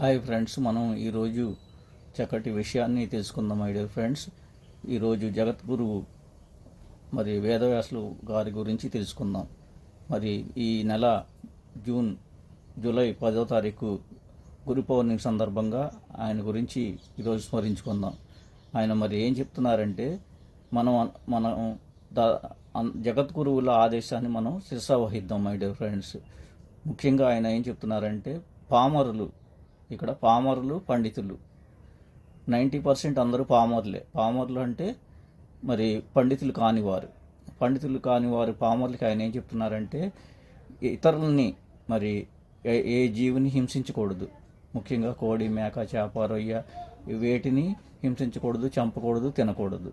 Hi friends మనం ఈరోజు చక్కటి విషయాన్ని తెలుసుకుందాం మై డియర్ ఫ్రెండ్స్ ఈరోజు జగద్గురువు మరి వేదవ్యాసులు గారి గురించి తెలుసుకుందాం. మరి ఈ నెల జూన్ జూలై పదో తారీఖు గురు పౌర్ణమి సందర్భంగా ఆయన గురించి ఈరోజు స్మరించుకుందాం. ఆయన మరి ఏం చెప్తున్నారంటే మనం మనం దా జగద్గురువుల ఆదేశాన్ని మనం శిరసావహిద్దాం మై డియర్ ఫ్రెండ్స్ ముఖ్యంగా ఆయన ఏం చెప్తున్నారంటే పామరులు ఇక్కడ పామరులు పండితులు. నైంటీ పర్సెంట్ అందరూ పామరులే. పామరులు అంటే మరి పండితులు కానివారు. పండితులు కానివారు పామర్లకి ఆయన ఏం చెప్తున్నారంటే ఇతరులని మరి ఏ ఏ జీవిని హింసించకూడదు. ముఖ్యంగా కోడి మేక చేప రొయ్య వేటిని హింసించకూడదు చంపకూడదు తినకూడదు.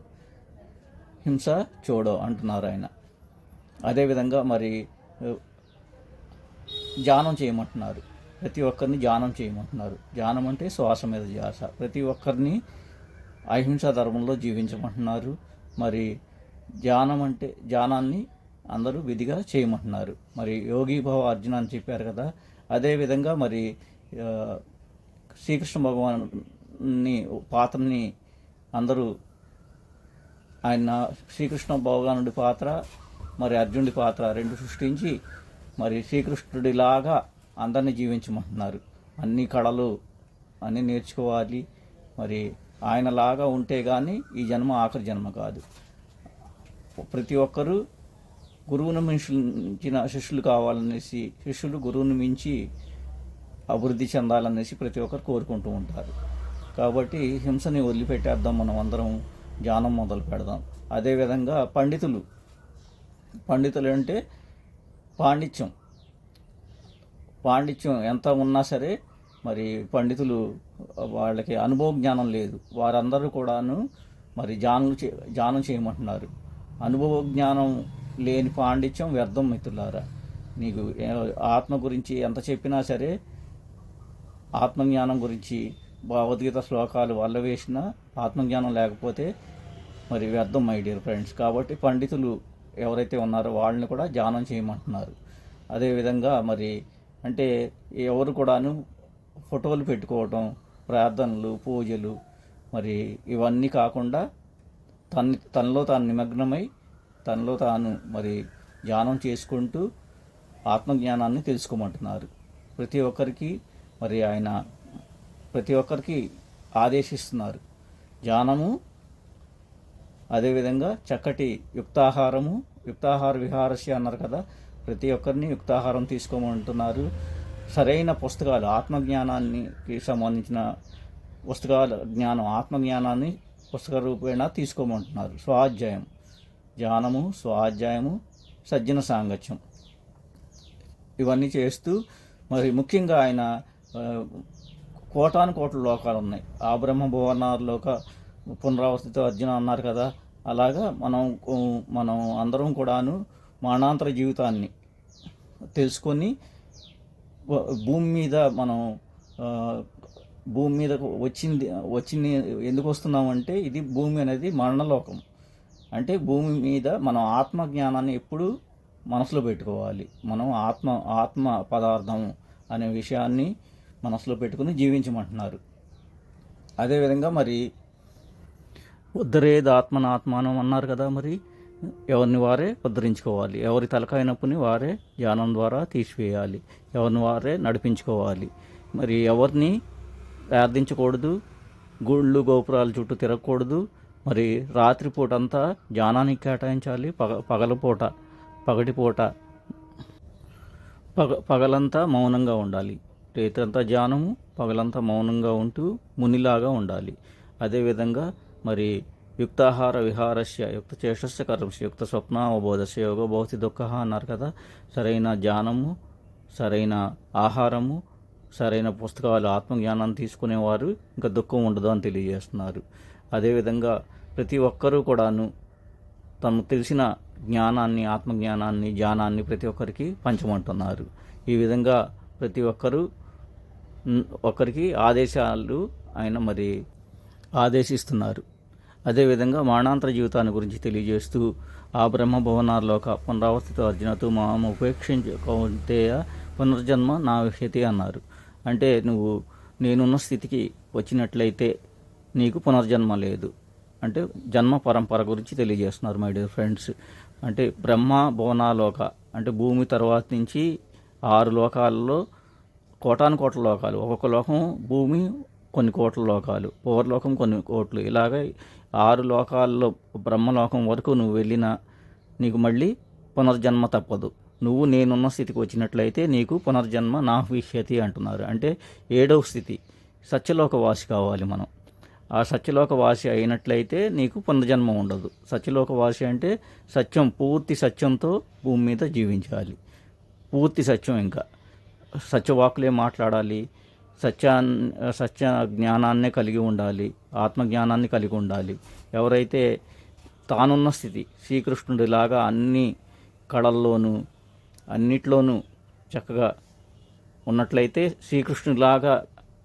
హింస చూడో అంటున్నారు ఆయన. అదేవిధంగా మరి జానం ధ్యానం చేయమంటున్నారు. ప్రతి ఒక్కరిని ధ్యానం చేయమంటున్నారు. ధ్యానం అంటే శ్వాస మీద ధ్యాస. ప్రతి ఒక్కరిని అహింసా ధర్మంలో జీవించమంటున్నారు. మరి ధ్యానం అంటే ధ్యానాన్ని అందరూ విధిగా చేయమంటున్నారు. మరి యోగి భవ అర్జున అని చెప్పారు కదా అదేవిధంగా మరి శ్రీకృష్ణ భగవాన్ని పాత్రని అందరూ ఆయన శ్రీకృష్ణ భగవానుడి పాత్ర మరి అర్జునుడి పాత్ర రెండు సృష్టించి మరి శ్రీకృష్ణుడిలాగా అందరినీ జీవించమంటున్నారు. అన్ని కళలు అన్నీ నేర్చుకోవాలి. మరి ఆయనలాగా ఉంటే కానీ ఈ జన్మ ఆఖరి జన్మ కాదు. ప్రతి ఒక్కరూ గురువును మించిన శిష్యులు కావాలనేసి శిష్యులు గురువును మించి అభివృద్ధి చెందాలనేసి ప్రతి ఒక్కరు కోరుకుంటూ ఉంటారు. కాబట్టి హింసని వదిలిపెట్టేద్దాం మనం అందరం ధ్యానం మొదలు పెడదాం. అదేవిధంగా పండితులు పండితులు అంటే పాండిత్యం. పాండిత్యం ఎంత ఉన్నా సరే మరి పండితులు వాళ్ళకి అనుభవ జ్ఞానం లేదు. వారందరూ కూడాను మరి జానం చే ధ్యానం చేయమంటున్నారు. అనుభవ జ్ఞానం లేని పాండిత్యం వ్యర్థం మిత్రులారా. నీకు ఆత్మ గురించి ఎంత చెప్పినా సరే ఆత్మజ్ఞానం గురించి భగవద్గీత శ్లోకాలు వల్ల వేసిన ఆత్మజ్ఞానం లేకపోతే మరి వ్యర్థం మై డియర్ ఫ్రెండ్స్. కాబట్టి పండితులు ఎవరైతే ఉన్నారో వాళ్ళని కూడా ధ్యానం చేయమంటున్నారు. అదేవిధంగా మరి అంటే ఎవరు కూడాను ఫోటోలు పెట్టుకోవటం ప్రార్థనలు పూజలు మరి ఇవన్నీ కాకుండా తన తనలో తాను నిమగ్నమై తనలో తాను మరి ధ్యానం చేసుకుంటూ ఆత్మజ్ఞానాన్ని తెలుసుకోమంటున్నారు. ప్రతి ఒక్కరికి మరి ఆయన ప్రతి ఒక్కరికి ఆదేశిస్తున్నారు. ధ్యానము అదేవిధంగా చక్కటి యుక్తాహారము యుక్తాహార విహారస్య అన్నారు కదా ప్రతి ఒక్కరిని యుక్తాహారం తీసుకోమంటున్నారు. సరైన పుస్తకాలు ఆత్మజ్ఞానానికి సంబంధించిన పుస్తకాల జ్ఞానం ఆత్మజ్ఞానాన్ని పుస్తక రూపేణ తీసుకోమంటున్నారు. స్వాధ్యాయం. ధ్యానము స్వాధ్యాయము సజ్జన సాంగత్యం. ఇవన్నీ చేస్తూ మరి ముఖ్యంగా ఆయన కోటాను కోట్ల లోకాలు ఉన్నాయి. ఆ బ్రహ్మ భువనాల్లోక పునరావస్థిత అర్జున అన్నారు కదా. అలాగా మనం మనం అందరం కూడాను మరణాంతర జీవితాన్ని తెలుసుకొని భూమి మీద మనం భూమి మీద వచ్చింది వచ్చింది ఎందుకు వస్తున్నామంటే ఇది భూమి అనేది మరణలోకం. అంటే భూమి మీద మనం ఆత్మ జ్ఞానాన్ని ఎప్పుడు మనసులో పెట్టుకోవాలి. మనం ఆత్మ ఆత్మ పదార్థం అనే విషయాన్ని మనసులో పెట్టుకుని జీవించమంటున్నారు. అదేవిధంగా మరి ఉద్ధరేది ఆత్మనాత్మానం అన్నారు కదా మరి? ఎవరిని వారే ఉద్ధరించుకోవాలి. ఎవరి తలకాయ నొప్పిని వారే ధ్యానం ద్వారా తీసివేయాలి. ఎవరిని వారే నడిపించుకోవాలి. మరి ఎవరిని ప్రార్థించకూడదు గుళ్ళు గోపురాల చుట్టూ తిరగకూడదు. మరి రాత్రిపూట అంతా ధ్యానానికి కేటాయించాలి. పగ పగలపూట పగటిపూట పగ పగలంతా మౌనంగా ఉండాలి. రేత్రంతా ధ్యానము పగలంతా మౌనంగా ఉంటూ మునిలాగా ఉండాలి. అదేవిధంగా మరి యుక్తాహార విహారస్య యుక్త చేష్టస్య కర్మస్య యుక్త స్వప్న అవబోధస్య యోగ భౌతి దుఃఖ అన్నారు కదా. సరైన ధ్యానము సరైన ఆహారము సరైన పుస్తకాలు ఆత్మజ్ఞానాన్ని తీసుకునేవారు ఇంకా దుఃఖం ఉండదు అని తెలియజేస్తున్నారు. అదేవిధంగా ప్రతి ఒక్కరూ కూడాను తను తెలిసిన జ్ఞానాన్ని ఆత్మజ్ఞానాన్ని జ్ఞానాన్ని ప్రతి ఒక్కరికి పంచమంటున్నారు. ఈ విధంగా ప్రతి ఒక్కరూ ఒకరికి ఆదేశాలు ఆయన మరి ఆదేశిస్తున్నారు. అదేవిధంగా మరణాంతర జీవితాన్ని గురించి తెలియజేస్తూ ఆ బ్రహ్మ భువనాల్లోక పునరావర్తిత అర్జునతో మామ ఉపేక్షించే పునర్జన్మ నా విహ్యతి అన్నారు. అంటే నువ్వు నేనున్న స్థితికి వచ్చినట్లయితే నీకు పునర్జన్మ లేదు. అంటే జన్మ పరంపర గురించి తెలియజేస్తున్నారు మై డియర్ ఫ్రెండ్స్ అంటే బ్రహ్మ భువనాలోక అంటే భూమి తర్వాత నుంచి ఆరు లోకాలలో కోటాను కోట్ల లోకాలు. ఒక్కొక్క లోకం భూమి కొన్ని కోట్ల లోకాలు పూర్వలోకం కొన్ని కోట్లు. ఇలాగ ఆరు లోకాల్లో బ్రహ్మలోకం వరకు నువ్వు వెళ్ళినా నీకు మళ్ళీ పునర్జన్మ తప్పదు. నువ్వు నేనున్న స్థితికి వచ్చినట్లయితే నీకు పునర్జన్మ నా విష్యతి అంటున్నారు. అంటే ఏడవ స్థితి. సత్యలోక వాసి కావాలి మనం. ఆ సత్యలోక వాసి అయినట్లయితే నీకు పునర్జన్మ ఉండదు. సత్యలోక వాసి అంటే సత్యం పూర్తి సత్యంతో భూమి మీద జీవించాలి. పూర్తి సత్యం ఇంకా. సత్యవాకులే మాట్లాడాలి. సత్యా సత్య జ్ఞానాన్నే కలిగి ఉండాలి ఆత్మజ్ఞానాన్ని కలిగి ఉండాలి. ఎవరైతే తానున్న స్థితి శ్రీకృష్ణుడిలాగా అన్ని కళల్లోనూ అన్నిట్లోనూ చక్కగా ఉన్నట్లయితే శ్రీకృష్ణుడిలాగా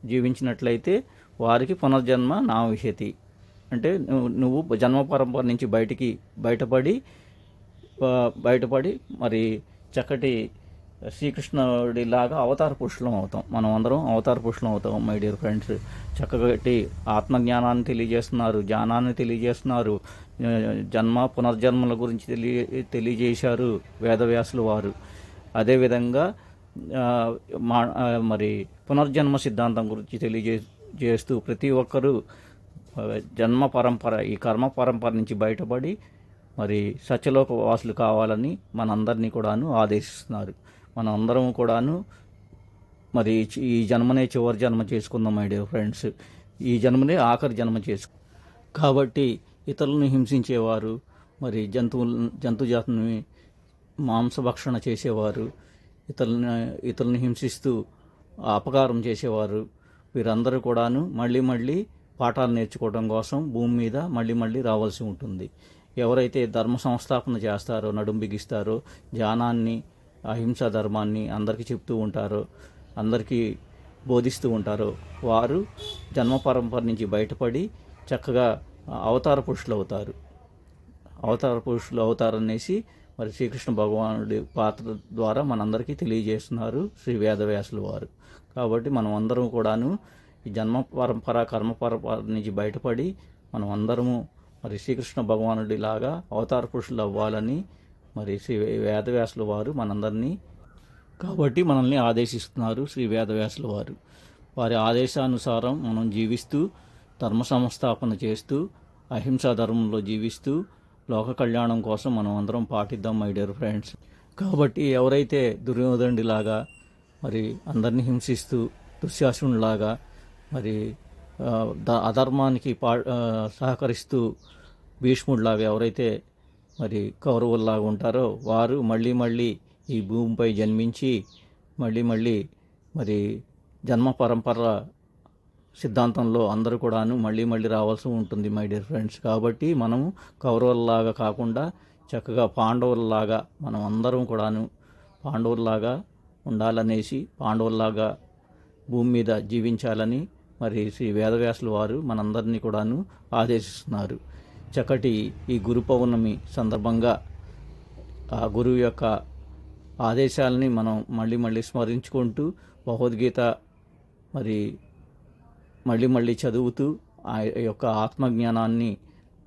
జీవించినట్లయితే వారికి పునర్జన్మ నా విషతి అంటే నువ్వు నువ్వు జన్మ పరంపర నుంచి బయటికి బయటపడి బయటపడి మరి చక్కటి శ్రీకృష్ణుడిలాగా అవతార పురుషులం అవుతాం. మనం అందరం అవతార పురుషులం అవుతాం మై డియర్ ఫ్రెండ్స్ చక్కగట్టి ఆత్మజ్ఞానాన్ని తెలియజేస్తున్నారు జ్ఞానాన్ని తెలియజేస్తున్నారు. జన్మ పునర్జన్మల గురించి తెలియ తెలియజేశారు వేదవ్యాసులు వారు. అదేవిధంగా మా మరి పునర్జన్మ సిద్ధాంతం గురించి తెలియజే చేస్తూ ప్రతి ఒక్కరూ జన్మ పరంపర ఈ కర్మ పరంపర నుంచి బయటపడి మరి సత్యలోక వాసులు కావాలని మనందరినీ కూడాను ఆదేశిస్తున్నారు. మనం అందరం కూడాను. మరి ఈ జన్మనే చివరి జన్మ చేసుకుందాం మై డియర్ ఫ్రెండ్స్. ఈ జన్మనే ఆఖరి జన్మ చేసుకు కాబట్టి ఇతరులను హింసించేవారు మరి జంతువుల జంతు జాతిని మాంసభక్షణ చేసేవారు ఇతరులని ఇతరులను హింసిస్తూ అపకారం చేసేవారు వీరందరూ కూడాను మళ్ళీ మళ్ళీ పాఠాలు నేర్చుకోవడం కోసం భూమి మీద మళ్ళీ మళ్ళీ రావాల్సి ఉంటుంది. ఎవరైతే ధర్మ సంస్థాపన చేస్తారో నడుం బిగిస్తారో ధ్యానాన్ని అహింసా ధర్మాన్ని అందరికీ చెప్తూ ఉంటారు అందరికీ బోధిస్తూ ఉంటారో. వారు జన్మ పరంపర నుంచి బయటపడి చక్కగా అవతార పురుషులు అవుతారు. అవతార పురుషులు అవుతారనేసి మరి శ్రీకృష్ణ భగవానుడి పాత్ర ద్వారా మనందరికీ తెలియజేస్తున్నారు శ్రీ వేదవ్యాసులు వారు. కాబట్టి మనం అందరం కూడాను ఈ జన్మ పరంపర కర్మ పరంపర నుంచి బయటపడి మనం అందరము మరి శ్రీకృష్ణ భగవానుడిలాగా అవతార పురుషులు అవ్వాలని మరి శ్రీ వేదవ్యాసుల వారు మనందరినీ కాబట్టి మనల్ని ఆదేశిస్తున్నారు శ్రీ వేదవ్యాసుల వారు. వారి ఆదేశానుసారం మనం జీవిస్తూ ధర్మ సంస్థాపన చేస్తూ అహింసా ధర్మంలో జీవిస్తూ లోక కళ్యాణం కోసం మనం అందరం పాటిద్దాం మై డియర్ ఫ్రెండ్స్. కాబట్టి ఎవరైతే దుర్యోధనుడిలాగా మరి అందరినీ హింసిస్తూ దుశ్శాసనులాగా మరి అధర్మానికి పా సహకరిస్తూ భీష్ముడిలాగా ఎవరైతే మరి కౌరవుల్లాగా ఉంటారో వారు మళ్ళీ మళ్ళీ ఈ భూమిపై జన్మించి మళ్ళీ మళ్ళీ మరి జన్మ పరంపర సిద్ధాంతంలో అందరూ కూడాను మళ్ళీ మళ్ళీ రావాల్సి ఉంటుంది మై డియర్ ఫ్రెండ్స్ కాబట్టి మనము కౌరవుల్లాగా కాకుండా చక్కగా పాండవుల్లాగా మనం అందరం కూడాను పాండవుల్లాగా ఉండాలనేసి పాండవుల్లాగా భూమి మీద జీవించాలని మరి శ్రీ వేదవ్యాసులు వారు మనందరినీ కూడాను ఆదేశిస్తున్నారు. చక్కటి ఈ గురు పౌర్ణమి సందర్భంగా ఆ గురువు యొక్క ఆదేశాలని మనం మళ్ళీ మళ్ళీ స్మరించుకుంటూ భగవద్గీత మరి మళ్ళీ మళ్ళీ చదువుతూ ఆ యొక్క ఆత్మజ్ఞానాన్ని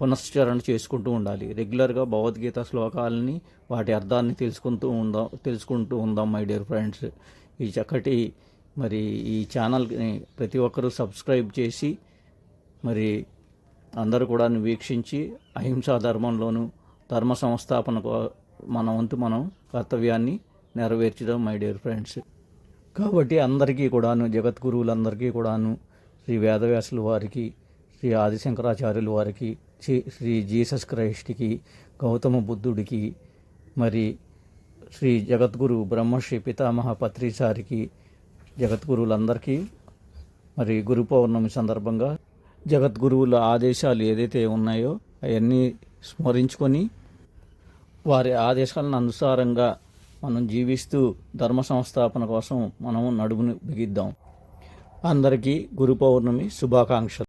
పునశ్చరణ చేసుకుంటూ ఉండాలి. రెగ్యులర్గా భగవద్గీత శ్లోకాలని వాటి అర్థాన్ని తెలుసుకుంటూ ఉందాం తెలుసుకుంటూ ఉందాం మై డియర్ ఫ్రెండ్స్. ఈ చక్కటి మరి ఈ ఛానల్ని ప్రతి ఒక్కరూ సబ్స్క్రైబ్ చేసి మరి అందరూ కూడా వీక్షించి అహింసా ధర్మంలోనూ ధర్మ సంస్థాపన మన వంతు మనం కర్తవ్యాన్ని నెరవేర్చడం మై డియర్ ఫ్రెండ్స్. కాబట్టి అందరికీ కూడాను జగద్గురువులందరికీ కూడాను శ్రీ వేదవ్యాసుల వారికి శ్రీ ఆదిశంకరాచార్యుల వారికి శ్రీ- శ్రీ జీసస్ క్రైస్ట్కి గౌతమ బుద్ధుడికి మరి శ్రీ జగద్గురు బ్రహ్మశ్రీ పితామహ పత్రిసారికి జగద్గురువులందరికీ మరి గురు పౌర్ణమి సందర్భంగా జగద్గురువుల ఆదేశాలు ఏదైతే ఉన్నాయో అవన్నీ స్మరించుకొని వారి ఆదేశాలను అనుసారంగా మనం జీవిస్తూ ధర్మ సంస్థాపన కోసం మనము నడుమును బిగిద్దాం. అందరికీ గురు పౌర్ణమి శుభాకాంక్షలు.